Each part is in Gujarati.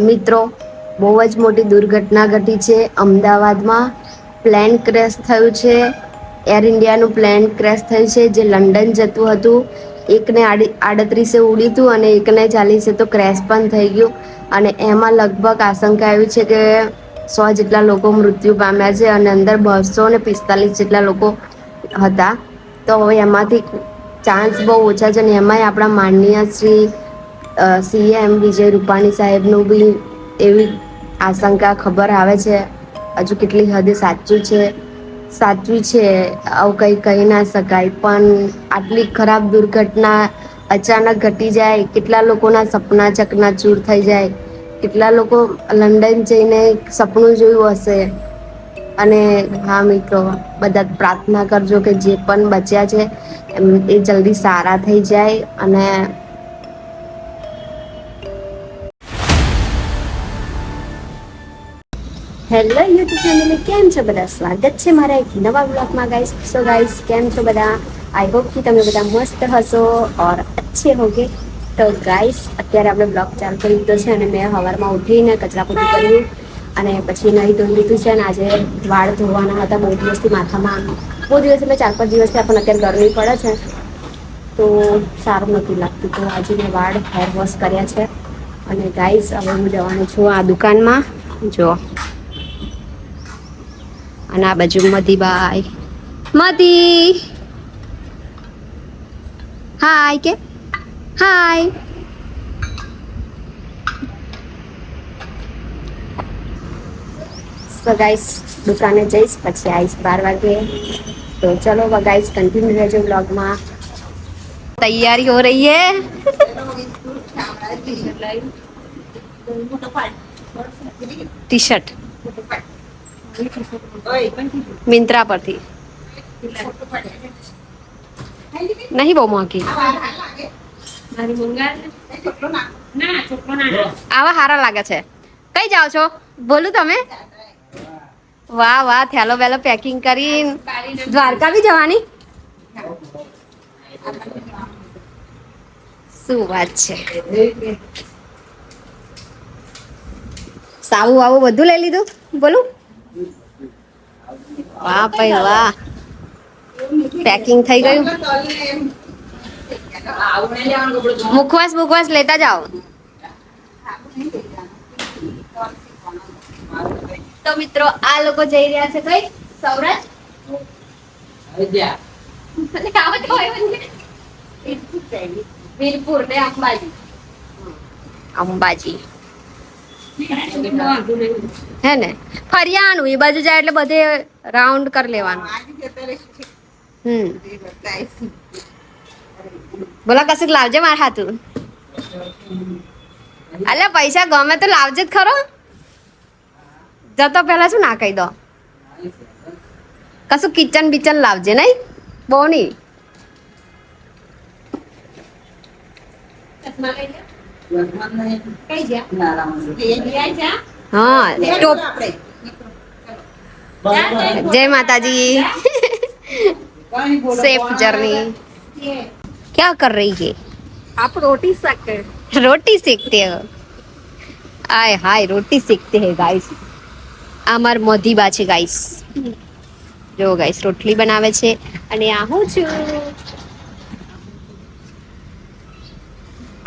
મિત્રો, બહુ જ મોટી દુર્ઘટના ઘટી છે. અમદાવાદમાં પ્લેન ક્રેશ થયું છે. એર ઇન્ડિયાનું પ્લેન ક્રેશ થયું છે. જે લંડન જતું હતું. એકને આડી, આડત્રીસે ઉડ્યું હતું અને એકને ચાલીસે તો ક્રેશ પણ થઈ ગયું. અને એમાં લગભગ આશંકા એવી છે કે સો જેટલા લોકો મૃત્યુ પામ્યા છે અને અંદર બસો ને પિસ્તાલીસ જેટલા લોકો હતા. તો હવે એમાંથી ચાન્સ બહુ ઓછા છે અને એમાંય આપણા માનનીય શ્રી સીએમ વિજય રૂપાણી સાહેબનું બી એવી આશંકા ખબર આવે છે. હજુ કેટલી હદે સાચું છે? સાચું છે? આવું કંઈ કહી ના શકાય. પણ આટલી ખરાબ દુર્ઘટના અચાનક ઘટી જાય, કેટલા લોકોના સપના ચકનાચૂર થઈ જાય, કેટલા લોકો લંડન જઈને સપનું જોયું હશે. અને હા મિત્રો, બધા પ્રાર્થના કરજો કે જે પણ બચ્યા છે, એમ એ જલ્દી સારા થઈ જાય અને હેલો યુટ્યુબ ફેમિલી કેમ છો બધા? સ્વાગત છે મારા એક નવા બ્લોગમાં ગાઈસ સો ગાઈસ કેમ છો બધા? આઈ હોપ કે તમે બધા મસ્ત હશો ઓર અચ્છે હોગે. તો ગાઈસ અત્યારે આપણે બ્લોગ ચાલુ કરી દીધો છે અને મેં સવારમાં ઉઠીને કચરા પોતું કર્યું અને પછી નહીં ધોઈ લીધું છે અને આજે વાળ ધોવાના હતા. બહુ દિવસથી માથામાં, બહુ દિવસ એટલે ચાર પાંચ દિવસથી આપણને અત્યારે ગરમી પડે છે. તો સારું નથી લાગતું. તો આજે મેં વાળ હેર વોશ કર્યા છે. અને ગાઈસ હવે હું જવાનું છું આ દુકાનમાં. જો. અને આ બાજુ મધીબાઈ મધી હાય કે હાય સો ગાઈસ દુકાને જઈશ પછી આવીશ બાર વાગે તો ચલો ગાઈસ કન્ટિન્યુ રહેજો બ્લોગમાં તૈયારી હો રહી है ટી શર્ટ મિંત્રા પરથી. નહીં બહુ મોંઘી. આવા સારા લાગે છે. કઈ જાઓ છો? બોલું તમે. વાહ વાહ, થેલો બેલો પેકિંગ કરીને દ્વારકા બી જવાની? શું વાત છે? સાવું વાવું બધું લઈ લીધું? બોલું. વાહ ભાઈ વાહ. પેકિંગ થઈ ગયું? મુખવાસ મુખવાસ લેતા જાઓ. તો મિત્રો આ લોકો જઈ રહ્યા છે કઈ સૌરાષ્ટ્ર. વીરપુર ને અંબાજી. હે ને? ફરિયાનું એ બાજુ જાય એટલે બધે રાઉન્ડ કરી લેવાનું. હમ. બોલા, કશુંક લાવજે મારા હાથું. અલ્યા, પૈસા ગમે તો લાવજે જ ખરો. જતો પહેલા શું ના કહી દો. કશું કિચન બિચન લાવજે નહીં. બહુ નહીં. હા ટોપ જય માતાજી सेफ जर्नी क्या कर रही है आप रोटी सकते रोटी सेकते हो आय हाय रोटी सेकते हैं गाइस આ માર મોધીબા છે ગાઈસ જો ગાઈસ રોટલી બનાવે છે અને આ હું છું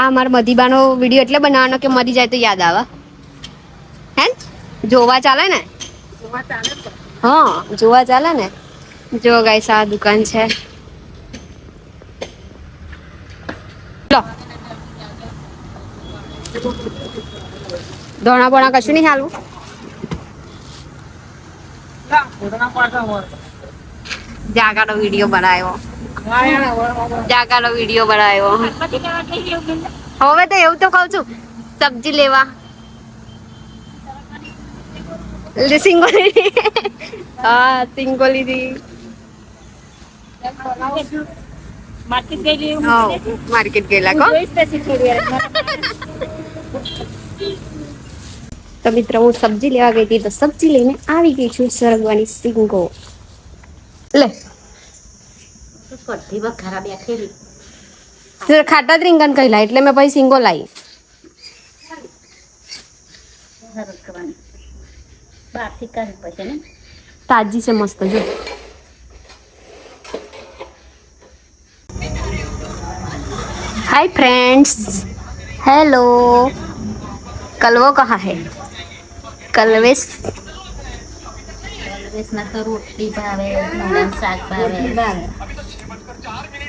આ માર મધીબાનો વીડિયો એટલે બનાવવાનો કે મરી જાય તો યાદ આવે? હે? જોવા ચાલે ને? જોવા ચાલે હા જોવા ચાલે ને? જો ગાઈસ આ દુકાન છે. લો. ધોણા બોણા કશું નહીં હાલવું? જાગાનો વીડિયો બનાવ્યો. જાગાનો વીડિયો બનાવ્યો. હવે તો એવું તો કહું છું, સબ્જી લેવા. લે સિંગોલી. હા, સિંગોલી થી માર્કેટ ગયેલી એવું હા મને માર્કેટ ગયેલા કો? જોઈશ પછી થોડી વાર. તો મિત્રો, હું સબ્જી લેવા ગઈ હતી, તો સબ્જી લઈને આવી ગઈ છું સરગવાની સિંગો. લે. કઢી વઘારા બેઠેલી તે ખાટા જ રીંગણ કહેલા એટલે મેં પછી સિંગો લાવી સરસ કરવાની બહારથી કરી પછી ને તાજી છે મસ્ત જો हाय फ्रेंड्स हेलो कलवो कहाँ है कलवेश કોંગ્રેસમાં તો રોટલી ભાવે ભીંડાનું શાક ભાવે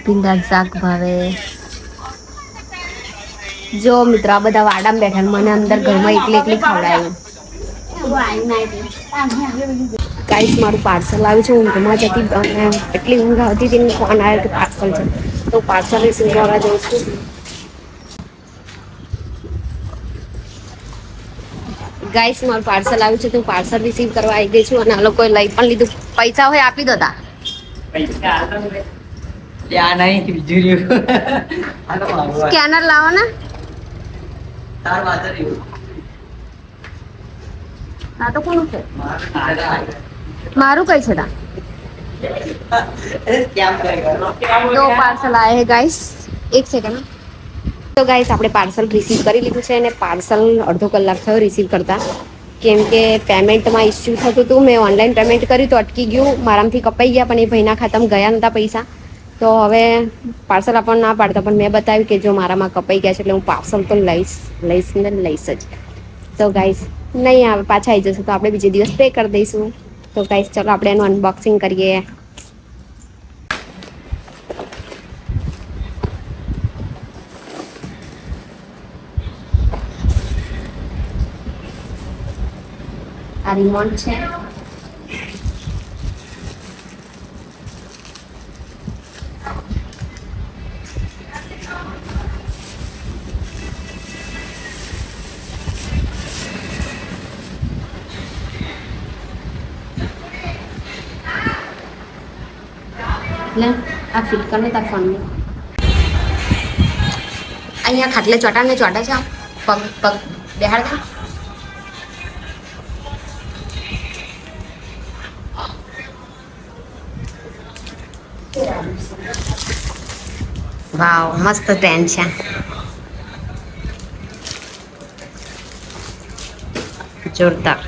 ભીંડા શાક ભાવે. જો મિત્રો, આ બધા વાડામાં બેઠા મને અંદર ઘરમાં એકલી એકલી ખવડાયું. ગાઈસ મારું પાર્સલ આવ્યું છે ઊંઘમાં જતી અને એટલી ઊંઘ આવતી હતી ને ફોન આવ્યો કે પાર્સલ છે. તો પાર્સલ રિસીવ કરવા જઉં છું. ગાઈસ મારું પાર્સલ આવ્યું છે તો પાર્સલ રિસીવ કરવા આવી ગઈ છું, અને આ લોકોએ લઈ પણ લીધું. પૈસા હોય આપી દો તા. ત્યાં નહીં બીજું રહ્યું. સ્કેનર લાવો ને. તાર વાત રહ્યું. આ તો કોનું છે? મારું. કઈ છે? તો? પાર્સલ આવે હે ગાઈસ એક સેકન્ડ તો ગાઈસ આપણે પાર્સલ રિસીવ કરી લીધું છે અને પાર્સલ અડધો કલાક થયો રિસીવ કરતા. કેમ કે પેમેન્ટમાં ઇસ્યુ થતું હતું. મેં ઓનલાઈન પેમેન્ટ કર્યું તો અટકી ગયું. મારામાંથી કપાઈ ગયા પણ એ ભાઈના ખાતામાં ગયા નહોતા પૈસા. તો હવે પાર્સલ આપણને ના પાડતા, પણ મેં બતાવ્યું કે જો મારામાં કપાઈ ગયા છે એટલે હું પાર્સલ તો લઈશ લઈશ ને લઈશ જ. તો ગાઈસ નહીં આવે, પાછા આવી જશે, તો આપણે બીજે દિવસ પે કરી દઈશું. તો ગાઈસ ચલો આપણે એનું અનબોક્સિંગ કરીએ. આ રિમોટ છે. એટલે આ ફિટ કરને તાર ફોનને અહીંયા ખાટલે ચોટાને ચોટા છે પગ પગ બેહાડ દે. વાવ, મસ્ત ટ્રેન છે. જોરદાર.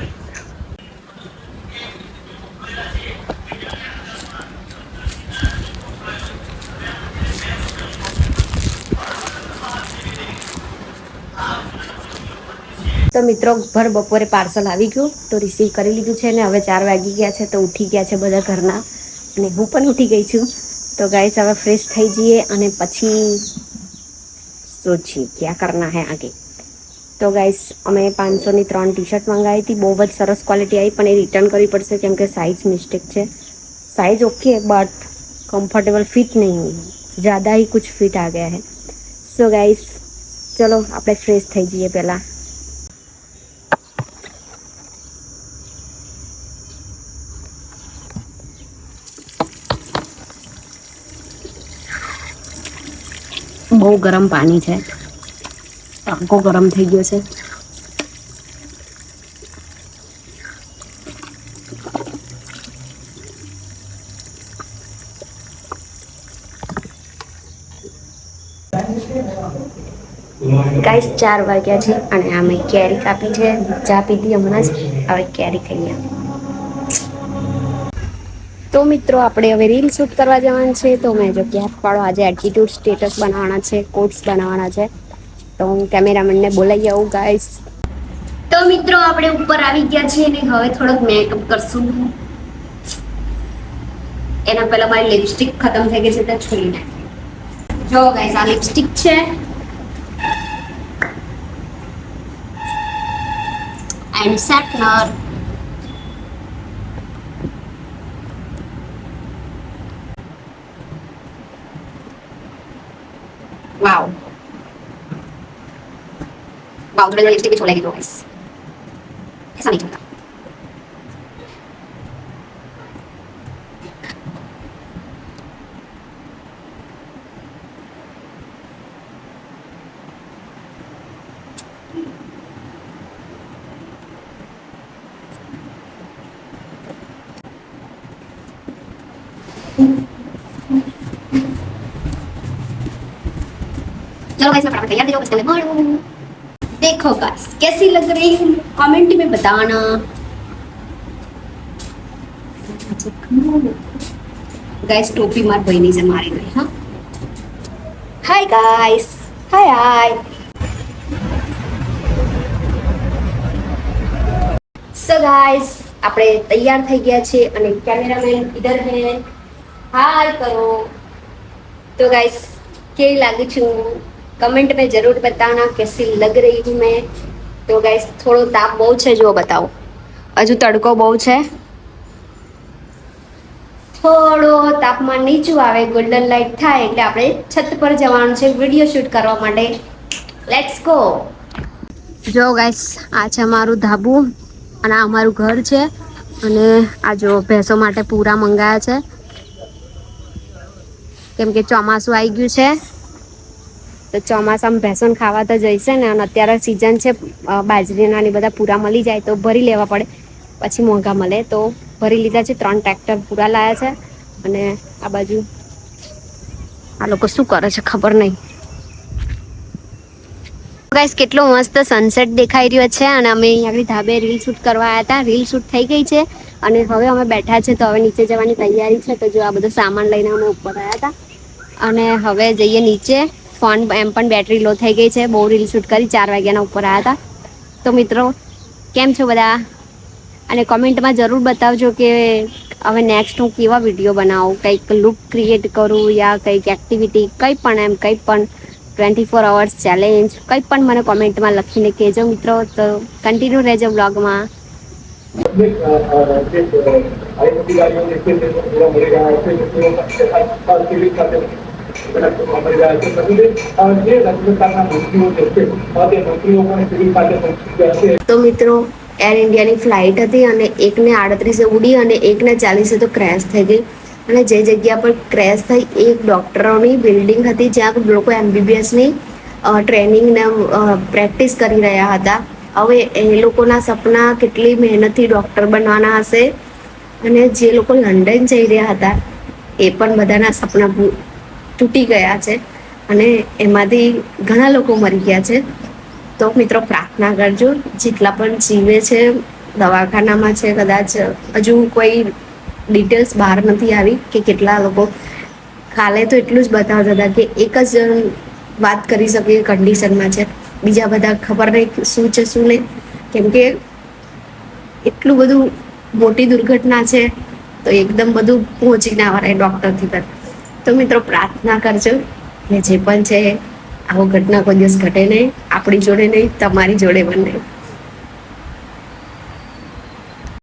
તો મિત્રો ભર બપોરે પાર્સલ આવી ગયું તો રિસીવ કરી લીધું છે ને હવે ચાર વાગી ગયા છે તો ઉઠી ગયા છે બધા ઘરના. અને હું પણ ઉઠી ગઈ છું. તો ગાઈસ હવે ફ્રેશ થઈ જઈએ અને પછી સોચીએ ક્યાં કરના હે આગે. તો ગાઈસ અમે પાંચસોની ત્રણ ટી શર્ટ મંગાવી હતી. બહુ જ સરસ ક્વોલિટી આવી, પણ એ રિટર્ન કરવી પડશે કેમ કે સાઇઝ મિસ્ટેક છે. Size okay but comfortable fit નહીં હોય. ज़्यादा ही कुछ फिट आ સો है सो આપણે ફ્રેશ થઈ જઈએ પહેલાં. બહુ ગરમ પાણી છે. ટાંકો ગરમ થઈ ગયો છે. ગાઈસ, ચાર વાગ્યા છે અને અમે કેરી કાપી છે. ચા પીધી હમણાં જ. હવે કેરી ખાઈએ તો મિત્રો, આપણે હવે રીલ શૂટ કરવા જવાનું છે. તો મેં જો ગેપ પાડો, આજે એટીટ્યુડ સ્ટેટસ બનાવવાના છે કોટ્સ બનાવવાના છે. તો હું કેમેરામેનને બોલાવી આવું ગાઈસ તો મિત્રો, આપણે ઉપર આવી ગયા છીએ અને હવે થોડોક મેકઅપ કરશું. એના પહેલા મારી લિપસ્ટિક ખતમ થઈ ગઈ છે, તો છોડી નાખી જો ગાઈસ આ લિપસ્ટિક છે. And Sapnar. Wow. Wow, थोड़ा लिपस्टिक भी छोड़ेगी तो गाइस ऐसा नहीं चलता चलो गाइस मैं फटाफट तैयार दे जाओ बस मैं मरू देखो देखो गाइस कैसी लग रही हूँ कमेंट में बताना ગાઈસ ટોપી માર ભાઈની છે મારી નહીં હા હાય ગાઈસ હાય હાય સો ગાઈસ આપણે તૈયાર થઈ ગયા છે અને કેમેરામેન ઇધર હે હાય કરો तो गाइस કેવી લાગુ છું કમેન્ટ में जरूर बताना कैसी लग रही हूँ मैं તો ગાઈસ થોડો તાપ બહુ છે જો બતાવો હજુ તડકો બહુ છે થોડો તાપમાન નીચું આવે ગોલ્ડન લાઇટ થાય એટલે આપણે છત પર જવાનું છે વિડીયો શૂટ કરવા માટે લેટ્સ ગો જો ગાઈસ આ છે અમારું ધાબુ અને આ અમારું ઘર છે અને આ જો ભેંસો માટે પૂરા મંગાયા છે કેમ કે ચોમાસું આવી ગયું છે તો ચોમાસામાં ભેંસોને ખાવા તો જઈશે ને અને અત્યારે સિઝન છે બાજરીના ને બધા પૂરા મળી જાય તો ભરી લેવા પડે. પછી મોંઘા મળે તો ભરી લીધા છે, ત્રણ ટ્રેક્ટર પૂરા લાયા છે અને આ બાજુ આ લોકો શું કરે છે ખબર નહીં. ગાઈસ કેટલો મસ્ત સનસેટ દેખાઈ રહ્યો છે અને અમે અહીંયા આગળ ધાબે રીલ શૂટ કરવા આવ્યા હતા. રીલ શૂટ થઈ ગઈ છે અને હવે અમે બેઠા છે તો હવે નીચે જવાની તૈયારી છે તો જો આ બધો સામાન લઈને અમે ઉપર આવ્યા હતા. અને હવે જઈએ નીચે. ફોન એમ પણ બેટરી લો થઈ ગઈ છે. બહુ રીલ શૂટ કરી ચાર વાગ્યાના ઉપર આવ્યા હતા તો મિત્રો, કેમ છો બધા? અને કોમેન્ટમાં જરૂર બતાવજો કે હવે નેક્સ્ટ હું કેવા વીડિયો બનાવું? કંઈક લુક ક્રિએટ કરું યા કંઈક એક્ટિવિટી કંઈ પણ એમ, કંઈ પણ ટ્વેન્ટી ફોર અવર્સ ચેલેન્જ કંઈ પણ મને કોમેન્ટમાં લખીને કહેજો મિત્રો. તો કન્ટિન્યુ રહેજો બ્લોગમાં આવી બધી ગાડીઓ દેખીએ પૂરા મળી રહ્યા છે તો મિત્રો એર ઇન્ડિયાની ફ્લાઇટ હતી અને એકને આડત્રીસે ઉડી અને એકને ચાલીસે તો ક્રેશ થઈ ગઈ. અને જે જગ્યા પર ક્રેશ થઈ એક ડૉક્ટરોની બિલ્ડિંગ હતી જ્યાં લોકો એમબીબીએસની ટ્રેનિંગને પ્રેક્ટિસ કરી રહ્યા હતા. હવે એ લોકોના સપના કેટલી મહેનતથી ડૉક્ટર બનવાના હશે અને જે લોકો લંડન જઈ રહ્યા હતા, એ પણ બધાના સપના તૂટી ગયા છે અને એમાંથી ઘણા લોકો મરી ગયા છે. તો મિત્રો પ્રાર્થના કરજો, જેટલા પણ જીવે છે, દવાખાનામાં છે, કદાચ હજુ કોઈ ડિટેલ્સ બહાર નથી આવી કે કેટલા લોકો કાલે તો એટલું જ બતાવતા હતા કે એક જ જણ વાત કરી શકે કન્ડિશનમાં છે. બીજા બધા ખબર નહીં શું છે, શું નહીં. કેમ કે એટલું બધું મોટી દુર્ઘટના છે, તો એકદમ બધું પહોંચી ના વરાય ડૉક્ટરથી પર. તો મિત્રો પ્રાર્થના કરજો કે જે પણ છે, આવો ઘટના કોઈ દિવસ ઘટે નહીં. આપણી જોડે નહીં, તમારી જોડે પણ નહીં.